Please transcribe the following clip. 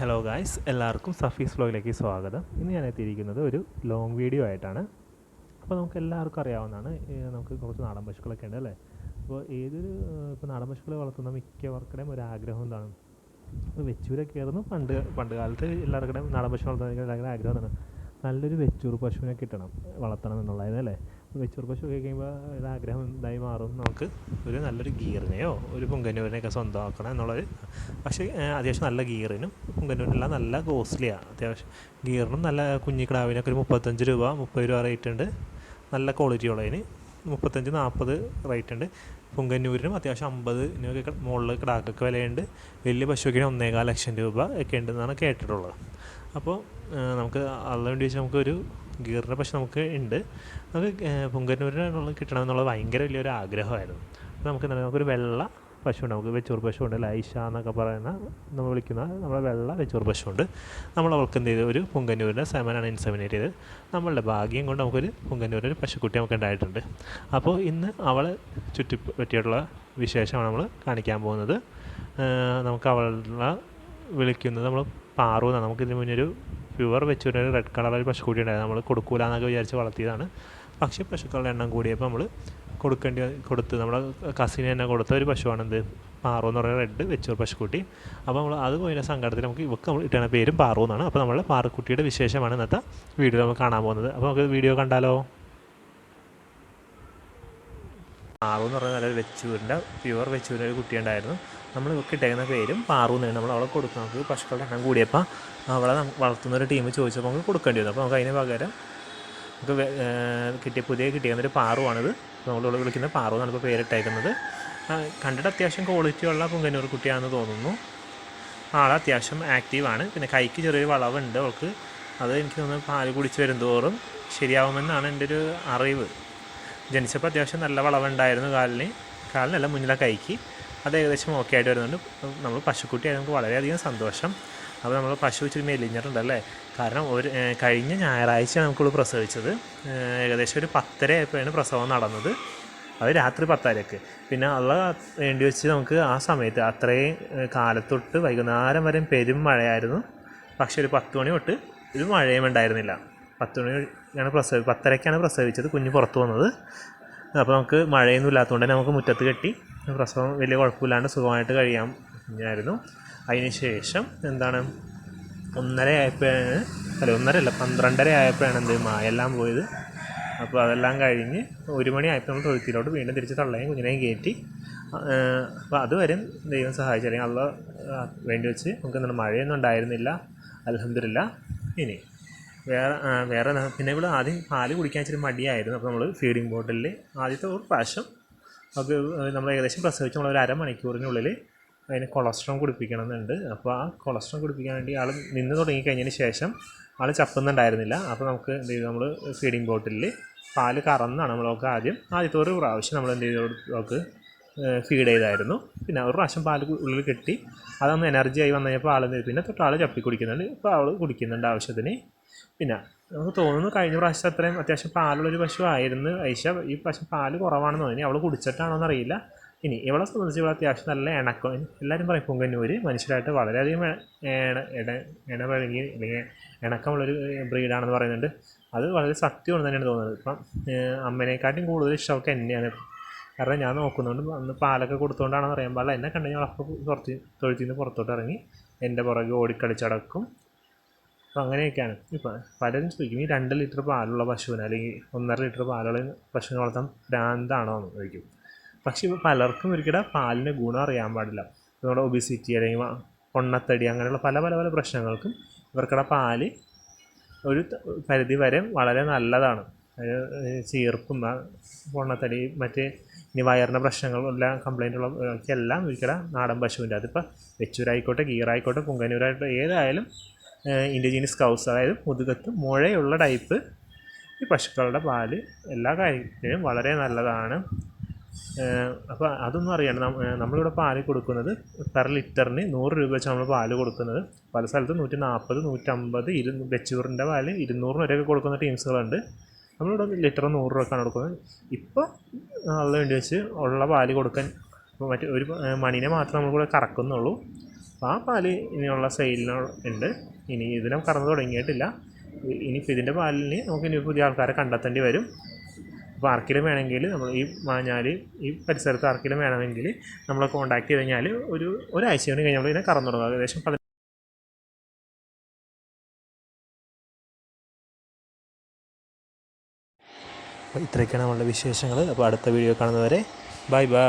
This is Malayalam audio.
ഹലോ ഗായ്സ് എല്ലാവർക്കും സഫീസ് വ്ലോഗിലേക്ക് സ്വാഗതം. ഇന്ന് ഞാൻ എത്തിയിരിക്കുന്നത് ഒരു ലോങ് വീഡിയോ ആയിട്ടാണ്. അപ്പോൾ നമുക്ക് എല്ലാവർക്കും അറിയാവുന്നതാണ് നമുക്ക് കുറച്ച് നാടൻ പശുക്കളൊക്കെ ഉണ്ട് അല്ലേ? അപ്പോൾ ഏതൊരു ഇപ്പോൾ നാടൻ പശുക്കളെ വളർത്തുന്ന മിക്കവർക്കുടെയും ഒരു ആഗ്രഹം എന്താണ്? അപ്പോൾ വെച്ചൂരൊക്കെ ആയിരുന്നു പണ്ട് പണ്ട് കാലത്ത് എല്ലാവർക്കും നാടൻ പശു വളർത്തുന്ന ആഗ്രഹം എന്താണ് നല്ലൊരു വെച്ചൂർ പശുവിനെ കിട്ടണം വളർത്തണം എന്നുള്ളതായിരുന്നു അല്ലേ? വെച്ചൂർ പശു ഒക്കെ കഴിയുമ്പോൾ ഒരു ആഗ്രഹം ഇതായി മാറും. നമുക്ക് ഒരു നല്ലൊരു ഗീറിനെയോ ഒരു പുങ്കന്നൂരിനെയൊക്കെ സ്വന്തമാക്കണം എന്നുള്ളൊരു പക്ഷേ അത്യാവശ്യം നല്ല ഗീറിനും പുങ്കന്നൂരിനെല്ലാം നല്ല കോസ്റ്റ്ലിയാണ് അത്യാവശ്യം ഗീറിനും നല്ല കുഞ്ഞിക്കിടാവിനൊക്കെ ഒരു മുപ്പത്തഞ്ച് രൂപ മുപ്പത് രൂപ റേറ്റ് ഉണ്ട്. നല്ല ക്വാളിറ്റി ഉള്ളതിന് മുപ്പത്തഞ്ച് നാൽപ്പത് റേറ്റ് ഉണ്ട്. പുങ്കന്നൂരിനും അത്യാവശ്യം അമ്പതിനൊക്കെ മുകളിൽ കിടാക്കൊക്കെ വിലയുണ്ട്. വലിയ പശുവിന് ഒന്നേകാൽ ലക്ഷം രൂപ ഒക്കെ ഉണ്ടെന്നാണ് കേട്ടിട്ടുള്ളത്. അപ്പോൾ നമുക്ക് അതുകൊണ്ട് ചോദിച്ചാൽ നമുക്കൊരു ഗീറിന്റെ പക്ഷെ നമുക്ക് ഉണ്ട്. നമുക്ക് പുങ്കന്നൂരിനുള്ള കിട്ടണമെന്നുള്ള ഭയങ്കര വലിയൊരു ആഗ്രഹമായിരുന്നു. അപ്പോൾ നമുക്ക് നമുക്കൊരു വെള്ള പശുണ്ട് നമുക്ക് വെച്ചൂർ പശുണ്ട് ലൈഷ എന്നൊക്കെ പറയുന്ന നമ്മൾ വിളിക്കുന്ന നമ്മുടെ വെള്ള വെച്ചൂർ പശുണ്ട് നമ്മൾ അവൾക്ക് എന്ത് ചെയ്തു? ഒരു പുങ്കന്നൂരിന്റെ സെമനാണ് ഇൻസെമിനേറ്റ് ചെയ്ത് നമ്മളുടെ ഭാഗ്യം കൊണ്ട് നമുക്കൊരു പുങ്കന്നൂരിൽ ഒരു പശുക്കുട്ടി നമുക്ക് ഉണ്ടായിട്ടുണ്ട്. അപ്പോൾ ഇന്ന് അവളെ ചുറ്റി പറ്റിയിട്ടുള്ള വിശേഷമാണ് നമ്മൾ കാണിക്കാൻ പോകുന്നത്. നമുക്ക് അവളെ വിളിക്കുന്നത് നമ്മൾ പാറു എന്നാണ് നമുക്ക് ഇതിന് മുന്നേ ഒരു പ്യുവർ വെച്ചൊരു റെഡ് കളർ ഒരു പശുക്കുട്ടി ഉണ്ടായിരുന്നു. നമ്മൾ കൊടുക്കൂല എന്നൊക്കെ വിചാരിച്ച് വളർത്തിയതാണ്. പക്ഷേ പശുക്കളുടെ എണ്ണം കൂടിയപ്പോൾ നമ്മൾ കൊടുക്കേണ്ടി കൊടുത്ത് നമ്മുടെ കസിന് തന്നെ കൊടുത്ത ഒരു പശുവാണെന്ത് പാറു എന്ന് പറയുന്ന റെഡ് വെച്ചൂർ പശുക്കുട്ടി. അപ്പോൾ നമ്മൾ അത് പോയതിന്റെ സങ്കടത്തിൽ നമുക്ക് ഇവക്ക് നമ്മൾ ഇട്ടണ പേരും പാറു എന്നാണ്. അപ്പോൾ നമ്മളെ പാറക്കുട്ടിയുടെ വിശേഷമാണ് ഇന്നത്തെ വീഡിയോ നമ്മൾ കാണാൻ പോകുന്നത്. അപ്പോൾ നമുക്ക് വീഡിയോ കണ്ടാലോ? പാറു എന്ന് പറഞ്ഞാൽ നല്ലൊരു വെച്ചൂരിന്റെ പ്യുവർ വെച്ചൂരിന്റെ ഒരു കുട്ടി ഉണ്ടായിരുന്നു നമ്മൾ ഇട്ടേക്കുന്ന പേരും പാറു എന്നാണ് നമ്മൾ അവളെ കൊടുക്കും നമുക്ക് പശുക്കളുടെ എണ്ണം കൂടിയപ്പോൾ അവളെ വളർത്തുന്ന ഒരു ടീം ചോദിച്ചപ്പോൾ നമുക്ക് കൊടുക്കേണ്ടി വന്നു. അപ്പോൾ നമുക്ക് അതിന് പകരം നമുക്ക് കിട്ടിയ പുതിയ കിട്ടിയ ഒരു പാറുവാണിത് നമ്മൾ വിളിക്കുന്ന പാറു എന്നാണ് ഇപ്പോൾ പേരിട്ടേക്കുന്നത്. കണ്ടിട്ട് അത്യാവശ്യം ക്വാളിറ്റി ഉള്ള പുങ്കന്നൂർ കുട്ടിയാണെന്ന് തോന്നുന്നു. ആൾ അത്യാവശ്യം ആക്റ്റീവാണ് പിന്നെ കൈക്ക് ചെറിയൊരു വളവുണ്ട് അവൾക്ക്. അത് എനിക്ക് തോന്നുന്നു പാൽ കുടിച്ച് വരും വരുന്തോറും ശരിയാവുമെന്നാണ് എന്റെ ഒരു അറിവ്. ജനിച്ചപ്പോൾ അത്യാവശ്യം നല്ല വളവുണ്ടായിരുന്നു കാലിന്. കാലിനല്ല മുന്നിലെ കൈക്ക്. അത് ഏകദേശം ഓക്കെ ആയിട്ട് വരുന്നുണ്ട്. നമ്മൾ പശുക്കുട്ടി നമുക്ക് വളരെയധികം സന്തോഷം. അപ്പോൾ നമ്മൾ പശു ഇച്ചിരി മെലിഞ്ഞിട്ടുണ്ടല്ലേ കാരണം ഒരു കഴിഞ്ഞ ഞായറാഴ്ച നമുക്കുള്ള പ്രസവിച്ചത്. ഏകദേശം ഒരു പത്തര ആയപ്പോഴാണ് പ്രസവം നടന്നത്. അത് രാത്രി പത്തരക്ക്. പിന്നെ ഉള്ള വേണ്ടി വെച്ച് നമുക്ക് ആ സമയത്ത് അത്രയും കാലത്തൊട്ട് വൈകുന്നേരം വരെ പെരും മഴയായിരുന്നു. പക്ഷേ ഒരു പത്ത് മണി തൊട്ട് ഒരു മഴയും ഉണ്ടായിരുന്നില്ല. പത്ത് മണിയാണ് പ്രസവി പത്തരയ്ക്കാണ് പ്രസവിച്ചത് കുഞ്ഞ് പുറത്ത് വന്നത്. അപ്പോൾ നമുക്ക് മഴയൊന്നും ഇല്ലാത്തതുകൊണ്ട് തന്നെ നമുക്ക് മുറ്റത്ത് കെട്ടി പ്രസവം വലിയ കുഴപ്പമില്ലാണ്ട് സുഖമായിട്ട് കഴിയാൻ ആയിരുന്നു അതിന് ശേഷം എന്താണ് ഒന്നര ആയപ്പോഴാണ് അല്ല ഒന്നര അല്ല പന്ത്രണ്ടര ആയപ്പോഴാണ് എന്ത് മായെല്ലാം പോയത്. അപ്പോൾ അതെല്ലാം കഴിഞ്ഞ് ഒരു മണി ആയപ്പോൾ നമ്മൾ തൊഴുത്തിലോട്ട് വീണ്ടും തിരിച്ച് തള്ളയും കുഞ്ഞിനെയും കയറ്റി. അപ്പോൾ അതുവരെ ദൈവം സഹായിച്ചു അല്ലെങ്കിൽ അള്ള വേണ്ടി വെച്ച് നമുക്ക് എന്താണ് മഴയൊന്നും ഉണ്ടായിരുന്നില്ല. അലഹമില്ല ഇനി വേറെ വേറെ പിന്നെ ഇവിടെ ആദ്യം പാൽ കുടിക്കാൻ ഇച്ചിരി മടിയായിരുന്നു. അപ്പോൾ നമ്മൾ ഫീഡിങ് ബോട്ടിലിൽ ആദ്യത്തെ ഒരു പ്രാവശ്യം അത് നമ്മൾ ഏകദേശം പ്രസവിച്ച് നമ്മൾ ഒരു അരമണിക്കൂറിനുള്ളിൽ അതിന് കൊളസ്ട്രോൾ കുടിപ്പിക്കണമെന്നുണ്ട്. അപ്പോൾ ആ കൊളസ്ട്രോൾ കുടിപ്പിക്കാൻ വേണ്ടി ആൾ നിന്ന് തുടങ്ങിക്കഴിഞ്ഞതിന് ശേഷം ആൾ ചപ്പുന്നുണ്ടായിരുന്നില്ല. അപ്പോൾ നമുക്ക് എന്ത് ചെയ്തു? നമ്മൾ ഫീഡിങ് ബോട്ടിലിൽ പാൽ കറന്നാണ് നമ്മളൊക്കെ ആദ്യം ആദ്യത്തെ ഒരു പ്രാവശ്യം നമ്മൾ എന്ത് ചെയ്തു? നമുക്ക് ഫീഡ് ചെയ്തായിരുന്നു. പിന്നെ ഒരു പ്രാവശ്യം പാൽ ഉള്ളിൽ കെട്ടി അതൊന്ന് എനർജി ആയി വന്നു കഴിഞ്ഞപ്പോൾ ആൾ പിന്നെ തൊട്ട് ആൾ ചപ്പി കുടിക്കുന്നുണ്ട് ഇപ്പോൾ ആൾ കുടിക്കുന്നുണ്ട് ആവശ്യത്തിന്. പിന്നെ നമുക്ക് തോന്നുന്നു കഴിഞ്ഞ പ്രാവശ്യം അത്രയും അത്യാവശ്യം പാലുള്ളൊരു പശു ആയിരുന്നു ഐഷ ഈ പ്രാവശ്യം പാൽ കുറവാണെന്ന്? തോന്നി അവൾ കുടിച്ചിട്ടാണോ എന്നറിയില്ല. ഇനി ഇവളെ സംബന്ധിച്ച് ഇവിടെ അത്യാവശ്യം നല്ല ഇണക്കം എല്ലാവരും പറയും പൊങ്കന്നൂര് മനുഷ്യരായിട്ട് വളരെയധികം ഇണ ഇട ഇണപഴകി അല്ലെങ്കിൽ ഇണക്കമുള്ളൊരു ബ്രീഡാണെന്ന് പറയുന്നുണ്ട്. അത് വളരെ സത്യമാണ് തന്നെയാണ് തോന്നുന്നത്. ഇപ്പം അമ്മേനെക്കാട്ടും കൂടുതൽ ഇഷ്ടമൊക്കെ എന്നെയാണ്. കാരണം ഞാൻ നോക്കുന്നുണ്ട് അന്ന് പാലൊക്കെ കൊടുത്തുകൊണ്ടാണെന്ന് അറിയാൻ പാടില്ല. എന്നെ കണ്ടു ഞാൻ അപ്പോൾ പുറത്ത് തൊഴുത്തിൽ പുറത്തോട്ട് ഇറങ്ങി എന്റെ പുറകെ ഓടിക്കളിച്ചടക്കും. അപ്പോൾ അങ്ങനെയൊക്കെയാണ്. ഇപ്പം പലരും ചോദിക്കും ഈ രണ്ട് ലിറ്റർ പാലുള്ള പശുവിന് അല്ലെങ്കിൽ ഒന്നര ലിറ്റർ പാലുള്ള പശുവിനെ വളർത്താൻ ഭ്രാന്താണോ? എന്ന് ചോദിക്കും. പക്ഷേ ഇപ്പോൾ പലർക്കും ഒരിക്കലും പാലിന്റെ ഗുണം അറിയാൻ പാടില്ല. നമ്മുടെ ഒബിസിറ്റി അല്ലെങ്കിൽ പൊണ്ണത്തടി അങ്ങനെയുള്ള പല പല പല പ്രശ്നങ്ങൾക്കും ഇവർക്കുടെ പാൽ ഒരു പരിധി വരെ വളരെ നല്ലതാണ്. ചീർപ്പും പൊണ്ണത്തടി മറ്റ് ഇനി വയറിന്റെ പ്രശ്നങ്ങളും എല്ലാം കംപ്ലൈന്റ് ഉള്ള എല്ലാം ഒരിക്കലും നാടൻ പശുവിന്റെ അതിപ്പോൾ വെച്ചൂരായിക്കോട്ടെ ഗീറായിക്കോട്ടെ പൊങ്കനൂരായിക്കോട്ടെ ഏതായാലും ഇൻഡിജീനിയസ് കൗസ് അതായത് മുതുകത്ത് മുഴയുള്ള ടൈപ്പ് ഈ പശുക്കളുടെ പാൽ എല്ലാ കാര്യത്തിനും വളരെ നല്ലതാണ്. അപ്പോൾ അതൊന്നും അറിയണം നമ്മളിവിടെ പാൽ കൊടുക്കുന്നത് പെർ ലിറ്ററിന് നൂറ് രൂപ വെച്ച് നമ്മൾ പാൽ കൊടുക്കുന്നത്. പല സ്ഥലത്തും നൂറ്റി നാൽപ്പത് നൂറ്റമ്പത് ഇരു വെച്ചൂറിന്റെ പാൽ ഇരുന്നൂറിന് വരെയൊക്കെ കൊടുക്കുന്ന ടീംസുകളുണ്ട്. നമ്മളിവിടെ ലിറ്റർ നൂറ് രൂപക്കാണ് കൊടുക്കുന്നത്. ഇപ്പോൾ ഉള്ള വേണ്ടി വെച്ച് ഉള്ള പാൽ കൊടുക്കാൻ ഇപ്പോൾ മറ്റേ ഒരു മണിനെ മാത്രം നമ്മളിവിടെ കറക്കുന്നുള്ളൂ. അപ്പോൾ ആ പാൽ ഇനിയുള്ള സെയിലിന് ഉണ്ട്. ഇനി ഇതിനും കറന്നു തുടങ്ങിയിട്ടില്ല. ഇനി ഇതിന്റെ പാലിന് നമുക്ക് ഇനി പുതിയ ആൾക്കാരെ കണ്ടെത്തേണ്ടി വരും. അപ്പോൾ ആർക്കെങ്കിലും വേണമെങ്കിൽ നമ്മൾ ഈ മാഞ്ഞാൽ ഈ പരിസരത്ത് ആർക്കെങ്കിലും വേണമെങ്കിൽ നമ്മളെ കോൺടാക്ട് ചെയ്ത് കഴിഞ്ഞാൽ ഒരു ഒരാഴ്ച കൊണ്ട് കഴിഞ്ഞാൽ നമ്മൾ ഇതിനെ കറന്നു തുടങ്ങും. ഏകദേശം പതിനഞ്ച് അപ്പോൾ ഇത്രയൊക്കെയാണ് നമ്മളുടെ വിശേഷങ്ങൾ അപ്പോൾ അടുത്ത വീഡിയോ കാണുന്നവരെ ബൈ ബൈ.